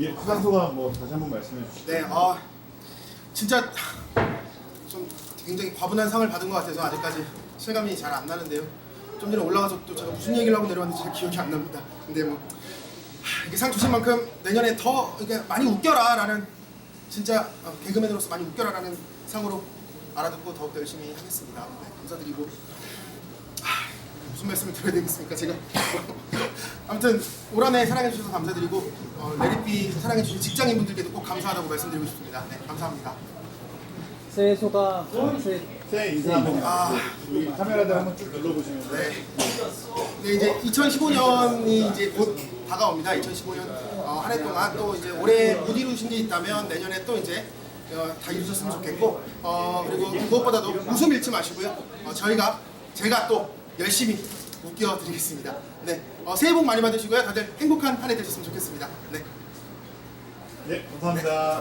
예, 수상 소감 뭐 다시 한번 말씀해 주시죠. 네, 아 진짜 좀 굉장히 과분한 상을 받은 것 같아서 아직까지 실감이 잘 안 나는데요. 좀 전에 올라가서 또 제가 무슨 얘기를 하고 내려왔는지 잘 기억이 안 납니다. 근데 뭐 하, 이렇게 상 주신 만큼 내년에 더 이렇게 많이 웃겨라라는 진짜 어, 개그맨으로서 많이 웃겨라라는 상으로 알아듣고 더욱더 열심히 하겠습니다. 네, 감사드리고 하, 무슨 말씀을 드려야 되겠습니까 제가 아무튼 올 한해 사랑해 주셔서 감사드리고 어, 레리비 사랑해 주신 직장인분들께도 꼭 감사하다고 말씀드리고 싶습니다. 네, 감사합니다. 새해 소감 새해 새해 인사 한번 아. 여기 카메라들 한번 쭉 눌러보시면 네. 네, 이제 2015년이 이제 곧 다가옵니다. 2015년 어, 한해 동안 또 이제 올해 못 이루신 게 있다면 내년에 또 이제 어, 다 이루셨으면 좋겠고 어, 그리고 무엇보다도 웃음 잃지 마시고요. 어, 저희가 제가 또 열심히 웃겨드리겠습니다. 네, 어, 새해 복 많이 받으시고요. 다들 행복한 한 해 되셨으면 좋겠습니다. 네. 네, 감사합니다.